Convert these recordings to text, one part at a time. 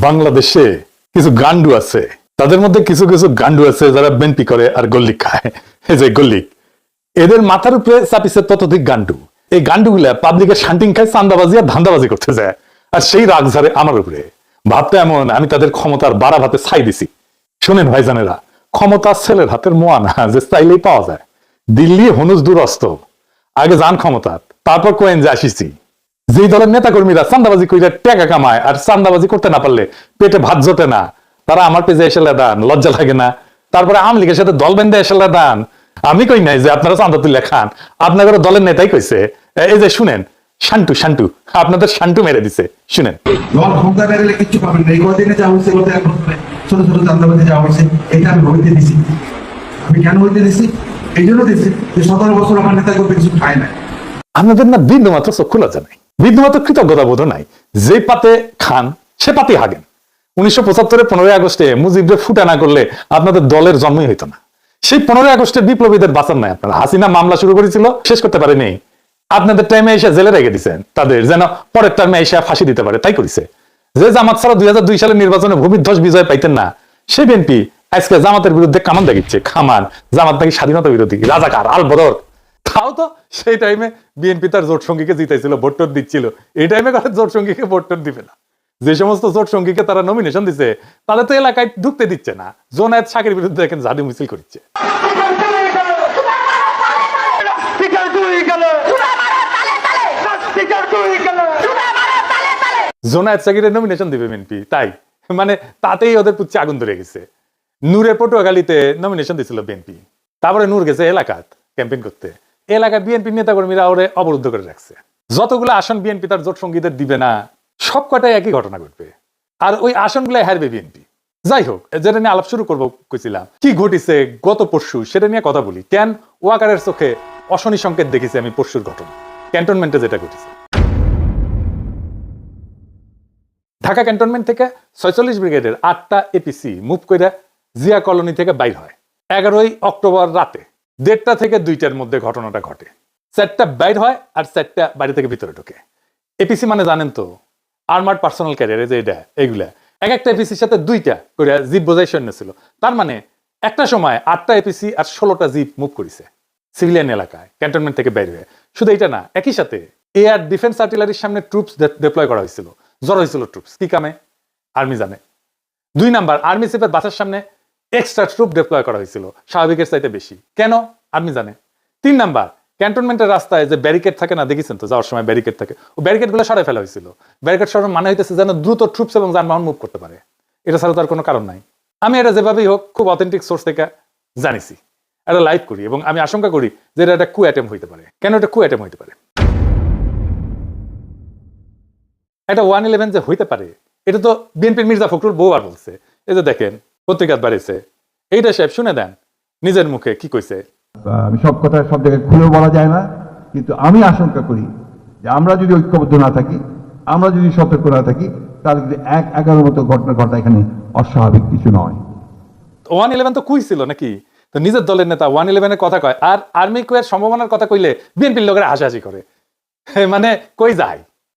বাংলাদেশে কিছু গান্ডু আছে, তাদের মধ্যে কিছু কিছু গান্ডু আছে যারা বেনপি করে আর গল্লিক খায়। এই যে গল্লিক এদের মাথার উপরে চাপিছে ততোধিক গান্ডু এই গান্ডুগুলা পাবলিকের শান্টিং খায়, চান্দাবাজি আর ধান্দাবাজি করতে যায়। আর সেই রাগ ঝাড়ে আমার উপরে। ভাবতে এমন, আমি তাদের ক্ষমতার বাড়া ভাতে ছাই দিছি। শোনেন ভাইজানেরা, ক্ষমতা ছেলের হাতের মোয়া না যে চাইলেই পাওয়া যায়। দিল্লি হনুজ দূরস্ত। আগে যান ক্ষমতা তারপর কোয়েন যে আসিছি। যেই দলের নেতা কর্মীরা চান্দাবাজি কইরা টাকা কামায় আর চান্দাবাজি করতে না পারলে পেটে ভাত জোটে না। তারা আমার পেজে এসে লেদান লজ্জা লাগে না। তারপরে আওয়ামী লীগের সাথে দল বেঁধে এসে লেদান আমি কই নাই যে আপনারা চান্দা তুলে খান। আপনাদের দলের নেতাই কইছে। এই যে শুনেন শান্টু শান্টু আপনাদের শান্টু মেরে দিছে। শুনেন। দল ক্ষমতা পাবেন না। এই কদিনে যা হচ্ছে গত এক বছরে ছোট ছোট চান্দাবাজি যা এটা আমি হইতে দিছি। আমি কেন হইতে দিছি? এই জন্য দিছি যে সতেরো বছর আমার নেতা কিছু খায় না আপনাদের না বিন্দু মাত্র চক্ষু লজ্জা নাই। বিন্দু মাত্র কৃতজ্ঞতা বোধ নাই। যে পাতে খান, সে পাতে হাগেন। উনিশশো পঁচাত্তরের পনেরোই আগস্টে মুজিবদের ফুটা না করলে আপনাদের দলের জন্মই হইতো না। সেই পনেরোই আগস্টে বিপ্লবীদের বাঁচান নাই আপনারা। হাসিনা মামলা শুরু করেছিল, শেষ করতে পারেনি। আপনাদের টাইমে এসে জেলে রেখে দিচ্ছেন তাদের যেন পরের টাইমে এসে ফাঁসি দিতে পারে, তাই করেছে। যে জামাত ছাড়া দুই হাজার দুই সালের নির্বাচনে ভূমিধ্বস বিজয় পাইতেন না সেই বিএনপি আজকে জামাতের বিরুদ্ধে কামান দেখিচ্ছে। খামান, জামাত নাকি স্বাধীনতা বিরোধী, রাজাকার আল বদর তাও তো। সেই টাইমে বিএনপি তার জোট সঙ্গীকে জিতাইছিল, ভোট টোট দিচ্ছিল। এই টাইমে কারও জোট সঙ্গীকে ভোট টোট দিবে না। যে সমস্ত জোট সঙ্গীকে তারা নমিনেশন দিছে তাদের তো এলাকায় ঢুকতে দিচ্ছে না। জোনায়েত শাকের বিরুদ্ধে এখন জাদু মিছিল করছে। জোনায়েত শাকিরের নমিনেশন দিবে বিএনপি তাই। মানে তাতেই ওদের পুচ্ছে আগুন ধরে গেছে। নূরে পটুয়াখালীতে নমিনেশন দিছিল বিএনপি তারপরে নূর গেছে এলাকাত ক্যাম্পেইন করতে। এলাকায় বিএনপি নেতাকর্মীরা ওরে অবরুদ্ধ করে রাখছে। যতগুলো আসন বিএনপি তার জোট সঙ্গীদের দিবে না সব কটাই একই ঘটনা ঘটবে। আর ওই আসনগুলো হারবে বিএনপি। যাই হোক, যেটা নিয়ে আলাপ শুরু করব কইছিলাম, কি ঘটিছে গত পরশু সেটা নিয়ে কথা বলি। কেন ওয়াকারের চোখে অশনি সংকেত দেখেছি আমি পরশুর ঘটনা? ক্যান্টনমেন্টে যেটা ঘটেছে। ঢাকা ক্যান্টনমেন্ট থেকে ছয়চল্লিশ ব্রিগেডের আটটা এপিসি মুভ করে জিয়া কলোনি থেকে বাইর হয়। এগারোই অক্টোবর রাতে। দেড়টা থেকে দুইটার মধ্যে ঘটনাটা ঘটে। সেটটা বাইর হয় আর সেটটা বাড়ি থেকে ভিতরে ঢোকে। এপিসি মানে জানেন তো আর্মার্ড পার্সোনাল ক্যারিয়ারে যে এটা এগুলা এক একটা এপিসির সাথে দুইটা করে জিপ বোঝাই সৈন্য ছিল তার মানে একটা সময় আটটা এপিসি আর ষোলোটা জিপ মুভ করেছে সিভিলিয়ান এলাকায় ক্যান্টনমেন্ট থেকে বের হয়ে। শুধু এটা না, একই সাথে এয়ার ডিফেন্স আর্টিলারির সামনে ট্রুপস ডিপ্লয় করা হয়েছিল। জড়ো হয়েছিল ট্রুপস কি কামে? আর্মি জানে। দুই নাম্বার আর্মি চিফের বাসার সামনে এক্সট্রা ট্রুপ ডিপ্লয় করা হয়েছিল, স্বাভাবিকের চাইতে বেশি। কেন? আর্মি জানে তিন নাম্বার ক্যান্টনমেন্টের রাস্তায় যে ব্যারিকেড থাকে না, দেখেছেন তো? যাওয়ার সময় ব্যারিকেড থাকে। ও ব্যারিকেডগুলো সরাই ফেলা হয়েছিল। ব্যারিকেড সরানোর মানে হইতেছে যেন দ্রুত ট্রুপস এবং যানবাহন মুভ করতে পারে। এটা ছাড়া তার কোনো কারণ নাই। আমি এটা যেভাবেই হোক, খুব অথেন্টিক সোর্স থেকে জানিছি। এটা লাইভ করি এবং আমি আশঙ্কা করি যে এটা একটা কু অ্যাটেম্প হইতে পারে। কেন এটা কু অ্যাটেম্প হইতে পারে? এটা ওয়ান ইলেভেন যে হইতে পারে, এটা তো বিএনপির মির্জা ফখরুল বহুবার বলছে। এই যে দেখেন পত্রিকাত বাড়িছে এইটা সাহেব শুনে দেন নিজের মুখে কি কইছে আমি সব কথা সব জায়গায় খুলেও বলা যায় না কিন্তু আমি আশঙ্কা করি যে আমরা যদি ঐক্যবদ্ধ না থাকি আমরা যদি সতর্ক না থাকি তাহলে কিন্তু এক এগারোর মতো ঘটনা ঘটা এখানে অস্বাভাবিক কিছু নয়। ওয়ান ইলেভেন তো কুই ছিল নাকি? তো নিজের দলের নেতা ওয়ান ইলেভেনের কথা কয় আর আর্মি কুয়ের সম্ভাবনার কথা কইলে বিএনপির লোকেরা হাসাহাসি করে। মানে কই যায়?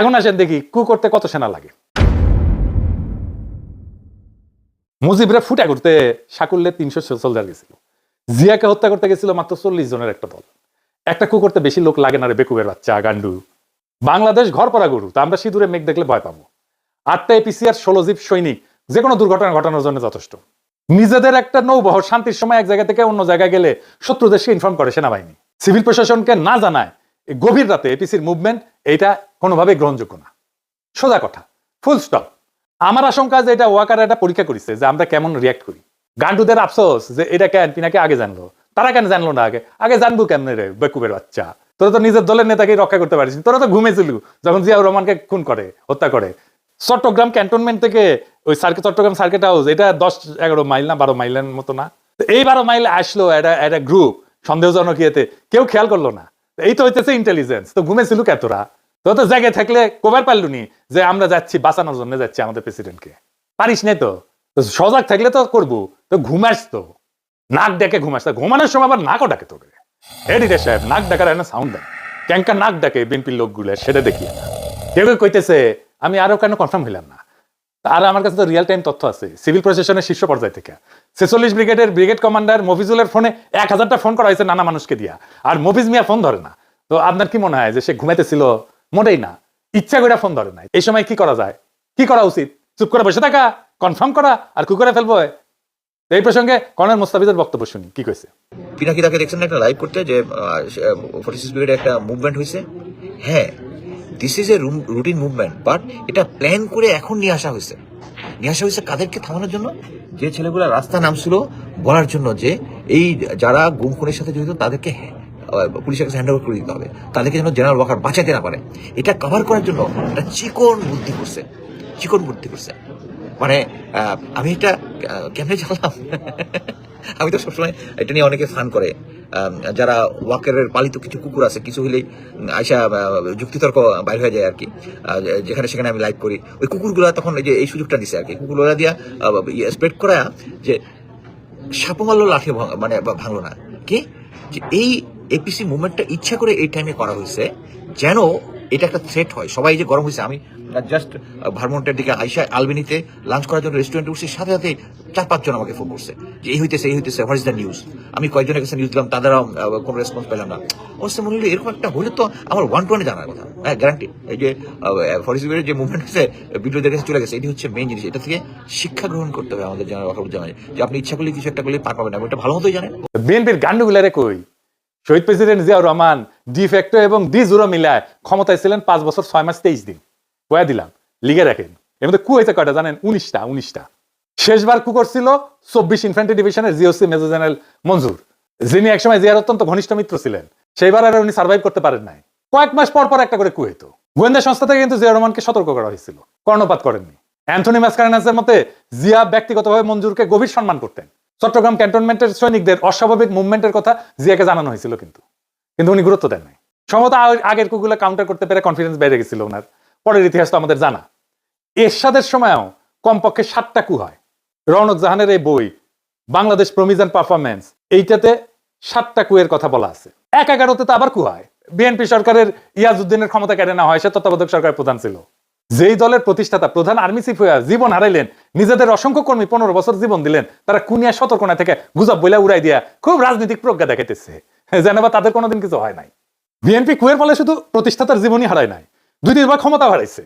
এখন আসেন দেখি কু করতে কত সেনা লাগে। মুজিবরা ফুটা করতে সাকুল্যে তিনশো সোলজার গেছিল। জিয়াকে হত্যা করতে গেছিল মাত্র চল্লিশ জনের একটা দল। একটা কুকুরতে বেশি লোক লাগে না রে বেকুবের বাচ্চা, গান্ডু। বাংলাদেশ ঘর পড়া গরু, তা আমরা সিঁদুরে মেঘ দেখলে ভয় পাবো। আটটা এপিসি আর ষোলো জীব সৈনিক, যে কোনো দুর্ঘটনা ঘটানোর জন্য যথেষ্ট। নিজেদের একটা নৌবহর শান্তির সময় এক জায়গা থেকে অন্য জায়গায় গেলে শত্রু দেশকে ইনফর্ম করে সেনাবাহিনী। সিভিল প্রশাসনকে না জানায় গভীর রাতে এপিসির মুভমেন্ট এইটা কোনোভাবেই গ্রহণযোগ্য না। সোজা কথা ফুল স্টপ আমার আশঙ্কা যে এটা ওয়াকার একটা পরীক্ষা করেছে যে আমরা কেমন রিয়াক্ট করি। গান্ডুদের আফসোস যে এটা কেন পিনাকে আগে জানলো। তারা কেন জানলো না আগে? আগে জানব কেমনে রে বেকুবের বাচ্চা? তোরা তো নিজের দলের নেতাকে রক্ষা করতে পারিস তোরা তো ঘুমেছিল যখন জিয়াউর রহমানকে খুন করে, হত্যা করে। চট্টগ্রাম ক্যান্টনমেন্ট থেকে ওই সার্কিট চট্টগ্রাম সার্কিট হাউস, এটা দশ, এগারো মাইল না, বারো মাইলের মতো না? এই বারো মাইল আসলো একটা একটা গ্রুপ সন্দেহজনক ইয়েতে। কেউ খেয়াল করল না। এই তো হইতেছে ইন্টেলিজেন্স তো ঘুমেছিল কে তোরা? তো তো জায়গায় থাকলে কবার পারলু নি যে আমরা যাচ্ছি, বাঁচানোর জন্য যাচ্ছি আমাদের প্রেসিডেন্টকে পারিস নাই তো? সজাগ থাকলে তো করব। তো ঘুমাস তো নাক ডেকে ঘুমাস তা ঘুমানোর সময় আবার নাকও ডাকে তোকে। এডিটর সাহেব, নাক ডাকার একটা সাউন্ড দেয় ক্যাঙ্কা নাক ডাকে বিএনপির লোকগুলো, সেটা দেখি কেউ কেউ কইতেছে, আমি আরও কেন কনফার্ম হইলাম না? আর আমার কাছে তো রিয়েল টাইম তথ্য আছে। সিভিল প্রশাসনের শীর্ষ পর্যায় থেকে। ছেচল্লিশ ব্রিগেডের ব্রিগেড কমান্ডার মফিজুলের ফোনে এক হাজারটা ফোন করা হয়েছে নানা মানুষকে দিয়া। আর মফিজ মিয়া ফোন ধরে না। তো আপনার কি মনে হয় যে সে ঘুমাইতেছিল? মোটেই না, ইচ্ছা করে ফোন ধরে নাই। এই সময় কি করা যায়? কি করা উচিত? চুপ করে বসে থাকা কনফার্ম করা, আর কি করে ফেলব? এই প্রসঙ্গে কর্নেল মোস্তাফিজের বক্তব্য শুনি, কি কইছে? পিনাকি তাকে দেখছেন একটা লাইভ করতে যে ফোর্টি সিক্স একটা মুভমেন্ট হয়েছে হ্যাঁ this is a routine movement but এটা প্ল্যান করে এখন নিয়ে আসা হয়েছে নিয়ে আসা হয়েছে কাদেরকে থামানোর জন্য? যে ছেলেগুলো রাস্তা নামছিল বলার জন্য যে, এই যারা গুম খুনের সাথে জড়িত তাদেরকে পুলিশের কাছে হ্যান্ড করে দিতে হবে। তাদেরকে যেন জেনারেল ওয়াকার বাঁচাতে না পারে। এটা কভার করার জন্য একটা চিকন বুদ্ধি করছে। চিকন বুদ্ধি করছে। মানে আমি এটা কেমনে জানলাম? আমি তো সবসময় এটা নিয়ে অনেকে ফান করে। যারা ওয়াকের পালিত কিছু কুকুর আছে, কিছু হলেই আইসা যুক্তিতর্ক বাইর হয়ে যায় আর কি যেখানে সেখানে আমি লাইভ করি। ওই কুকুরগুলো তখন এই যে, এই সুযোগটা দিছে আর কি কুকুরগুলা দিয়া স্প্রেড করা যে সাপমাল্য লাঠি মানে ভাঙলো না। কি? যে এই এপিসি মুভমেন্টটা ইচ্ছা করে এই টাইমে করা হয়েছে, যেন এটা একটা থ্রেট হয়। সবাই যে গরম হয়েছে, আমি জাস্ট ভারমন্টের দিকে আইসা আলবেনিতে লাঞ্চ করার জন্য রেস্টুরেন্টে উঠছি, সাথে সাথে চার পাঁচজন আমাকে ফোন করছে, যে এই হইতেছে এই হইতেছে হোয়াট ইজ দ্য নিউজ আমি কয়েকজনের কাছে নিউজ দিলাম, তাদেরও কোনো রেসপন্স পেলাম না। অবশ্য মনে হলো এরকম একটা হলে তো আমার ওয়ান টু ওয়ানে জানার কথা। হ্যাঁ গ্যারান্টি এই যে ফরেস্টের যে মুভমেন্ট হচ্ছে বিদ্রোহীদের কাছে চলে গেছে, এটি হচ্ছে মেইন জিনিস। এটা থেকে শিক্ষা গ্রহণ করতে হবে আমাদের জানার কথা জানাই যে আপনি ইচ্ছা করলে কিছু একটা করলে পার পাবেন না এটা ভালো মতোই জানেন। বিএনপির গান্ডুগুলারে কই? শহীদ president Ziaur Rahman de facto এবং ডি জুরো মিলায় ক্ষমতায় ছিলেন পাঁচ বছর, ছয় মাস, তেইশ দিন। কয়া দিলাম লিগে রাখেন। এর মধ্যে কু হয়েছে কয়টা জানেন? উনিশটা উনিশটা। শেষবার কু করছিল চব্বিশ ইনফ্যান্ট্রি ডিভিশনের জিওসি মেজর জেনারেল মঞ্জুর, যিনি একসময় জিয়ার অত্যন্ত ঘনিষ্ঠ মিত্র ছিলেন। সেইবার আর উনি সার্ভাইভ করতে পারেন নাই। কয়েক মাস পর পর একটা করে কু হইতো। গোয়েন্দা সংস্থা থেকে কিন্তু জিয়া রহমানকে সতর্ক করা হয়েছিল। কর্ণপাত করেননি। অ্যান্থনি ম্যাসকারেনাসের মতে জিয়া ব্যক্তিগতভাবে মঞ্জুরকে গভীর সম্মান করতেন। চট্টগ্রাম ক্যান্টনমেন্টের সৈনিকদের অস্বাভাবিক মুভমেন্টের কথা জিয়াকে জানানো হয়েছিল কিন্তু। কিন্তু উনি গুরুত্ব দেন নাই। সম্ভবত আগের কুগুলো কাউন্টার করতে পেরে কনফিডেন্স বেড়ে গেছিল ওনার। পরের ইতিহাস তো আমাদের জানা। এরশাদের সময়ও কমপক্ষে সাতটা কু হয়। রৌনক জাহানের এই বই, বাংলাদেশ প্রমিজন পারফরমেন্স এইটাতে সাতটা কুয়ের কথা বলা আছে। এক এগারোতে তো আবার কু হয়। বিএনপি সরকারের ইয়াজউদ্দিনের ক্ষমতা কেড়ে নেওয়া হয়, সে তত্ত্বাবধায়ক সরকার প্রধান ছিল। যেই দলের প্রতিষ্ঠাতা, প্রধান আর্মি চিফ হইয়া জীবন হারাইলেন নিজেদের অসংখ্য কর্মী পনেরো বছর জীবন দিলেন, তারা কুনিয়া সতর্কনা থেকে গুজব বইলা উড়াই দিয়া খুব রাজনৈতিক প্রজ্ঞা দেখাইতেছে। যেন বা তাদের কোনোদিন কিছু হয় নাই। বিএনপি কুয়ের ফলে শুধু প্রতিষ্ঠাতার জীবনই হারায় নাই, দুই তিনবার ক্ষমতা হারাইছে।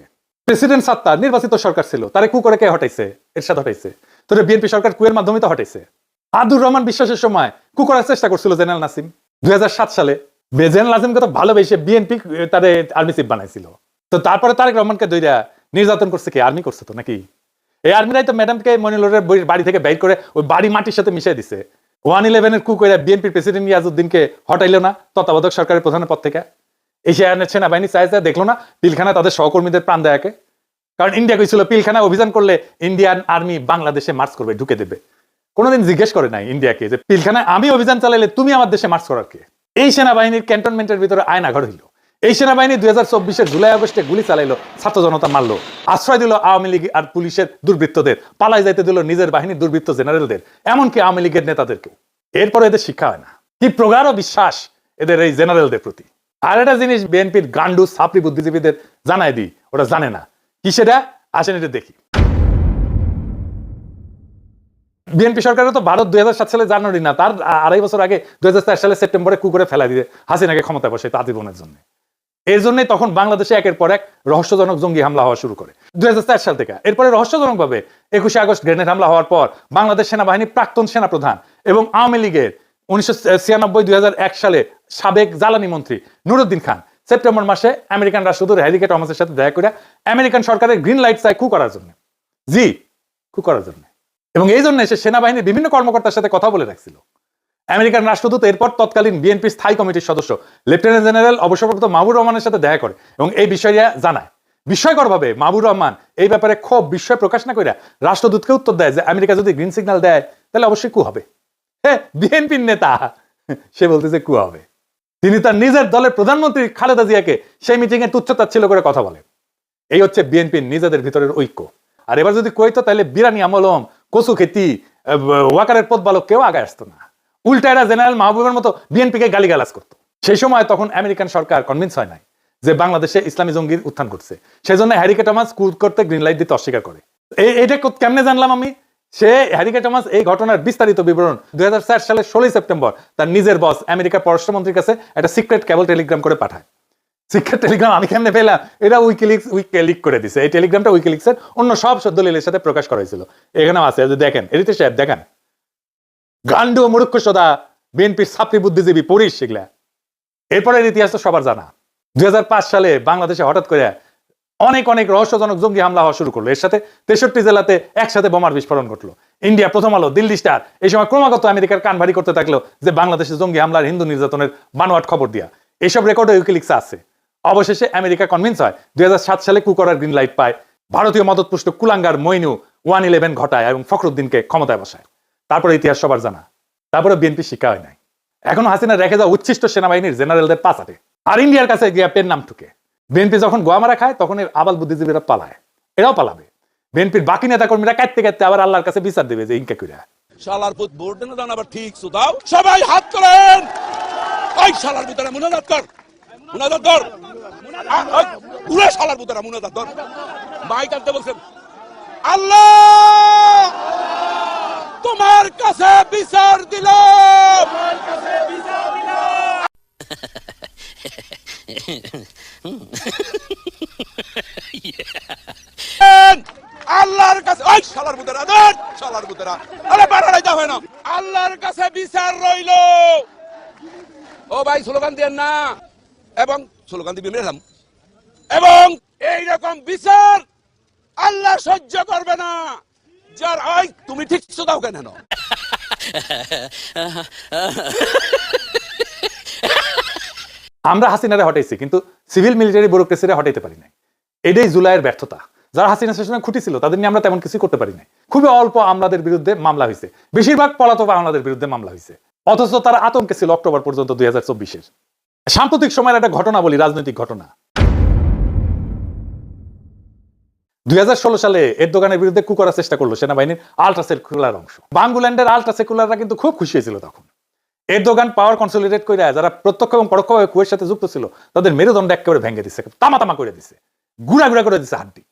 প্রেসিডেন্ট সাত্তার নির্বাচিত সরকার ছিল, তারে কু করে কে হটাইছে? এরশাদ হটাইছে। তোরে বিএনপি সরকার কুয়ের মাধ্যমে তো হটাইছে। আব্দুর রহমান বিশ্বাসের সময় কু করার চেষ্টা করছিল জেনারেল নাসিম। দুই হাজার সাত সালে জেনারেল নাসিমকে তো ভালোবেসে বিএনপি তারে আর্মি চিফ বানাইছিল। তো তারপরে তারেক রহমানকে দইরা নির্যাতন করছে কি? আর্মি করছে তো নাকি? এই আর্মিরাই তো ম্যাডামকে মনিলরের বাড়ি থেকে বের করে ওই বাড়ি মাটির সাথে মিশিয়ে দিছে। ওয়ান ইলেভেনের কু করে বিএনপির প্রেসিডেন্ট ইয়াজউদ্দিনকে হটাইলো না, তত্ত্বাবধায়ক সরকারের প্রধানের পদ থেকে। এশিয়া সেনাবাহিনী চাইছে দেখল না পিলখানা তাদের সহকর্মীদের প্রাণ দেয়াকে কারণ ইন্ডিয়া কইছিল পিলখানা অভিযান করলে ইন্ডিয়ান আর্মি বাংলাদেশে মার্চ করবে, ঢুকে দেবে। কোনোদিন জিজ্ঞেস করে নাই ইন্ডিয়াকে যে, পিলখানায় আমি অভিযান চালাইলে তুমি আমার দেশে মার্চ করার কে? এই সেনাবাহিনীর ক্যান্টনমেন্টের ভিতরে আয়না ঘর হইল। এই সেনাবাহিনী দুই হাজার চব্বিশের জুলাই আগস্টে গুলি চালাইলো, ছাত্র জনতা মারলো, আশ্রয় দিল আওয়ামী লীগ আর পুলিশের দুর্বৃত্তদের, পালাই যাইতে দিল নিজের বাহিনীর দুর্বৃত্ত জেনারেলদের, এমনকি আওয়ামী লীগের নেতাদেরকেও। এরপরে এদের শিক্ষা হয় না। কি প্রগাঢ় বিশ্বাস এদের এই জেনারেলদের প্রতি। আর একটা জিনিস বিএনপির গান্ডু সাপড়ি বুদ্ধিজীবীদের জানাই দিই ওটা জানে না। কি সেটা? আসেন এটা দেখি। বিএনপি সরকারের তো ভারত দুই হাজার সাত সালে জানুয়ারি না, তার আড়াই বছর আগে দুই সালে সেপ্টেম্বরে কুকুরে ফেলা দিয়ে হাসিনাকে ক্ষমতায় বসে তাঁতিবনের জন্য। এর জন্যই তখন বাংলাদেশে একের পর এক রহস্যজনক জঙ্গি হামলা হওয়া শুরু করে। দুই সাল থেকে। এরপরে রহস্যজনক ভাবে একুশে আগস্ট গ্রেনেড হামলা হওয়ার পর বাংলাদেশ সেনাবাহিনী প্রাক্তন সেনাপ্রধান এবং আওয়ামী লীগের উনিশশো ছিয়ানব্বই সালে সাবেক জ্বালানি মন্ত্রী নুরুদ্দিন খান। সেপ্টেম্বর মাসে আমেরিকান রাষ্ট্রদূত হ্যারিকে টমাসের সাথে দেখা করে আমেরিকান সরকারের গ্রিন লাইট চায় কু করার জন্য। জি, কু করার জন্য। এবং এই জন্য সে সেনাবাহিনীর বিভিন্ন কর্মকর্তার সাথে কথা বলে রাখছিল। আমেরিকান রাষ্ট্রদূত এরপর তৎকালীন বিএনপি স্থায়ী কমিটির সদস্য। লেফটেন্যান্ট জেনারেল অবসরপ্রাপ্ত মাহবুর রহমানের সাথে দেখা করে এবং এই বিষয়ে জানায়। বিস্ময়করভাবে মাহবুর রহমান এই ব্যাপারে ক্ষোভ, বিস্ময় প্রকাশ না করে রাষ্ট্রদূতকে উত্তর দেয় যে, আমেরিকা যদি গ্রিন সিগন্যাল দেয়, তাহলে অবশ্যই কু হবে। হ্যাঁ বিএনপির নেতা! সে বলতেছে কু হবে। তিনি তার নিজের দলের প্রধানমন্ত্রী খালেদা জিয়াকে সেই মিটিং এ তুচ্ছতাচ্ছিল করে কথা বলেন। এই হচ্ছে বিএনপির নিজেদের ভিতরের ঐক্য। আর এবার যদি কইতো, তাহলে বিরানি আমলম, কচু খেতি ওয়াকারের পথ বালক কেউ আগে আসতো না। উল্টা এরা জেনারেল মাহবুবের মতো বিএনপিকে গালিগালাজ করতো। সেই সময় তখন আমেরিকান সরকার কনভিন্স হয় নাই যে বাংলাদেশে ইসলামী জঙ্গির উত্থান ঘটছে। সেজন্য হ্যারিকে টমাস কুদ করতে গ্রিন লাইট দিতে অস্বীকার করে। এটা কেমনে জানলাম আমি? সে হ্যারিকে টমাস এই ঘটনার বিস্তারিত বিবরণ দুই সালের ষোলোই সেপ্টেম্বর তার নিজের বস আমেরিকার পররাষ্ট্রমন্ত্রীর কাছে একটা সিক্রেট কেবল টেলিগ্রাম করে পাঠায়। সিক্রেট টেলিগ্রাম আমি কেমনে পেলাম? এটা উইকিলিক্স উইকে লিক করে দিছে। এই টেলিগ্রামটা উইকিলিক্সের অন্য সব দলিলের সাথে প্রকাশ করা হয়েছিল। এখানেও আছে দেখেন এদিতে সাহেব দেখেন। গান্ডু মূর্খ সদা বিএনপির ছাত্রী বুদ্ধিজীবী পড়িস সেগুলা। এরপরের ইতিহাস তো সবার জানা। দুই হাজার পাঁচ সালে বাংলাদেশে হঠাৎ করে অনেক অনেক রহস্যজনক জঙ্গি হামলা হওয়া শুরু করল। এর সাথে তেষট্টি জেলাতে একসাথে বোমার বিস্ফোরণ ঘটলো। ইন্ডিয়া প্রথম আলো, দিল্লি স্টার। এই সময় ক্রমাগত আমেরিকার কান ভারী করতে থাকল যে বাংলাদেশে জঙ্গি হামলার হিন্দু নির্যাতনের বানোয়াট খবর দিয়া এইসব রেকর্ডে উইকিলিক্স আছে। অবশেষে আমেরিকা কনভিন্স হয়, দুই হাজার সাত সালে কুকরার গ্রিন লাইট পায়। ভারতীয় মদতপুষ্ট কুলাঙ্গার মইনু ওয়ান ইলেভেন ঘটায় এবং ফখরুদ্দিনকে ক্ষমতায় বসায়। তারপরে ইতিহাস সবার জানা। তারপরে বিএনপি শিক্ষা হয় নাই। এখন হাসিনা রেখে যাওয়া উচ্ছিষ্ট সেনাবাহিনীর জেনারেলদের পাচাটে আর ইন্ডিয়ার কাছে গিয়া পেন নাম ঠুকে। বিএনপি যখন গোয়া মারা খায় তখন এর আবাল বুদ্ধিজীবীরা পালায়। এরাও পালাবে। বিএনপির বাকি নেতা কর্মীরা কাটতে কাটতে আবার আল্লাহর কাছে বিচার দেবে যে ইনকা কইরা। শালার পুত ভোট দেন দান আবার ঠিক সুদাও সবাই হাত তোলেন! ওই শালার ভিতরে মুনাজাত কর! মুনাজাত কর! উড়ে শালার ভিতরে মুনাজাত কর! মাইক আনতে বলছেন, আল্লাহ! তোমার কাছে বিচার দিলাম। আল্লাহর কাছে ওই শালার বুতেরা দেন শালার বুতেরা আরে বাড়াই দাও না। আল্লাহর কাছে বিচার রইল। ও ভাই স্লোগান দেন না। এবং স্লোগান দিবি মেলাম এবং এই রকম বিচার আল্লাহ সহ্য করবে না। যার ওই তুমি ঠিক দাও কেন আমরা হাসিনারে হটাইছি, কিন্তু সিভিল মিলিটারি ব্যুরোক্রেসিরে হটাইতে পারি নাই। এটাই জুলাইয়ের ব্যর্থতা। যারা হাসিনা শাসনে খুঁটি ছিল, তাদের নিয়ে আমরা তেমন কিছু করতে পারি নাই। খুবই অল্প আমলাদের বিরুদ্ধে মামলা হয়েছে। বেশিরভাগ পলাতক আমলাদের বিরুদ্ধে মামলা হয়েছে। অথচ তারা আতঙ্কে ছিল অক্টোবর পর্যন্ত দুই হাজার চব্বিশের। সাম্প্রতিক সময়ের একটা ঘটনা বলি, রাজনৈতিক ঘটনা। দুই হাজার ষোলো সালে এর দোকানের বিরুদ্ধে কু করার চেষ্টা করল সেনাবাহিনীর আল্ট্রা সেকুলার অংশ। বাঙ্গুল্যান্ডের আল্ট্রা সেকুলাররা কিন্তু খুব খুশি হয়েছিল তখন। এর দোকান পাওয়ার কনসলিডেট করে যারা প্রত্যক্ষ এবং পরোক্ষভাবে কুয়ের সাথে যুক্ত ছিল, তাদের মেরুদণ্ড একেবারে ভেঙে দিচ্ছে তামা তামা করে দিচ্ছে গুড়া গুড়া করে দিচ্ছে হাড্ডি।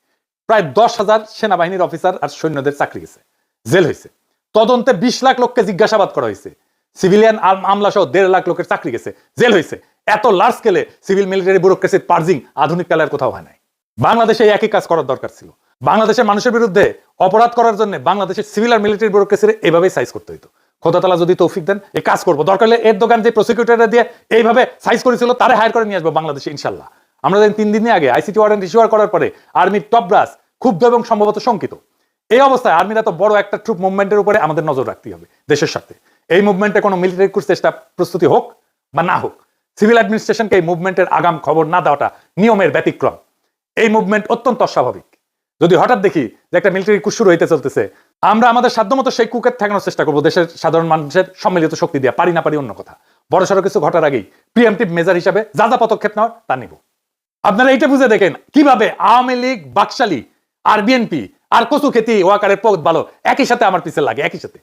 প্রায় দশ হাজার সেনাবাহিনীর অফিসার আর সৈন্যদের চাকরি গেছে, জেল হয়েছে তদন্তে বিশ লাখ লোককে জিজ্ঞাসাবাদ করা হয়েছে সিভিলিয়ান আমলা সহ দেড় লাখ লোকের চাকরি গেছে, জেল হয়েছে এত লার্জ স্কেলে সিভিল মিলিটারি ব্যুরোক্রেসির পার্জিং আধুনিক কালের কোথাও হয় নাই। বাংলাদেশে একই কাজ করার দরকার ছিল। বাংলাদেশের মানুষের বিরুদ্ধে অপরাধ করার জন্য বাংলাদেশের সিভিল আর মিলিটারি ব্যুরোক্রেসির এভাবেই সাইজ করতে হইতো। খোদাতালা যদি তৌফিক দেন এই কাজ করব। দরকার হলে এর দোকান যে প্রসিকিউটররা দিয়ে এইভাবে সাইজ করেছিল, তারে হায়ার করে নিয়ে আসব বাংলাদেশে, ইনশাল্লাহ। আমরা জানি তিন দিন আগে আইসিটি ওয়ারেন্ট ইস্যুয়ার করার পরে আর্মির টপ ব্রাস ক্ষুব্ধ এবং সম্ভবত শঙ্কিত। এই অবস্থায় আর্মিরা তো বড় একটা ট্রুপ মুভমেন্টের উপরে আমাদের নজর রাখতে হবে দেশের স্বার্থে এই মুভমেন্টে কোনো মিলিটারি কোর্স চেষ্টা প্রস্তুতি হোক বা না হোক সিভিল অ্যাডমিনিস্ট্রেশনকে এই মুভমেন্টের আগাম খবর না দেওয়াটা নিয়মের ব্যতিক্রম। এই মুভমেন্ট অত্যন্ত অস্বাভাবিক। যদি হঠাৎ দেখি যে একটা মিলিটারি কুশ শুরু হইতে চলতেছে, আমরা আমাদের সাধ্যমতো সেই কুকের ঠেকানোর চেষ্টা করব, দেশের সাধারণ মানুষের সম্মিলিত শক্তি দিয়ে, পারি না পারি অন্য কথা। বড় সড়ো কিছু ঘটার আগেই প্রিএমটিভ মেজার হিসাবে যা যা পদক্ষেপ নেওয়ার তা নিব। আপনারা এইটা বুঝে দেখেন কীভাবে আওয়ামী লীগ, বাকশালী, আর বিএনপি আর কচু খেতি, ওয়াকারের পথ ভালো, একই সাথে আমার পিছে লাগে, একই সাথে।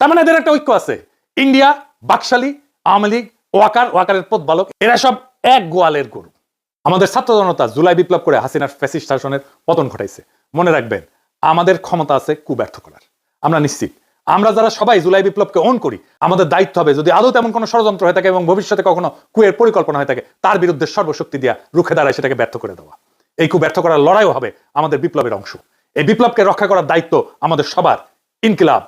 তার মানে এদের একটা ঐক্য আছে। ইন্ডিয়া, বাকশালী, আওয়ামী লীগ, ওয়াকার, ওয়াকারের পথ বালক এরা সব এক গোয়ালের গরু। আমাদের ছাত্র জনতা জুলাই বিপ্লব করে হাসিনার ফ্যাসিস্ট শাসনের পতন ঘটাইছে। মনে রাখবেন, আমাদের ক্ষমতা আছে কুব্যর্থ করার। আমরা নিশ্চিত। আমরা যারা সবাই জুলাই বিপ্লবকে অন করি, আমাদের দায়িত্ব হবে যদি আদৌ তেমন কোনো ষড়যন্ত্র হয়ে থাকে এবং ভবিষ্যতে কখনো কুয়ের পরিকল্পনা হয়ে থাকে, তার বিরুদ্ধে সর্বশক্তি দিয়া রুখে দাঁড়ায় সেটাকে ব্যর্থ করে দেওয়া। এই কু ব্যর্থ করার লড়াইও হবে আমাদের বিপ্লবের অংশ। এই বিপ্লবকে রক্ষা করার দায়িত্ব আমাদের সবার। ইনকিলাব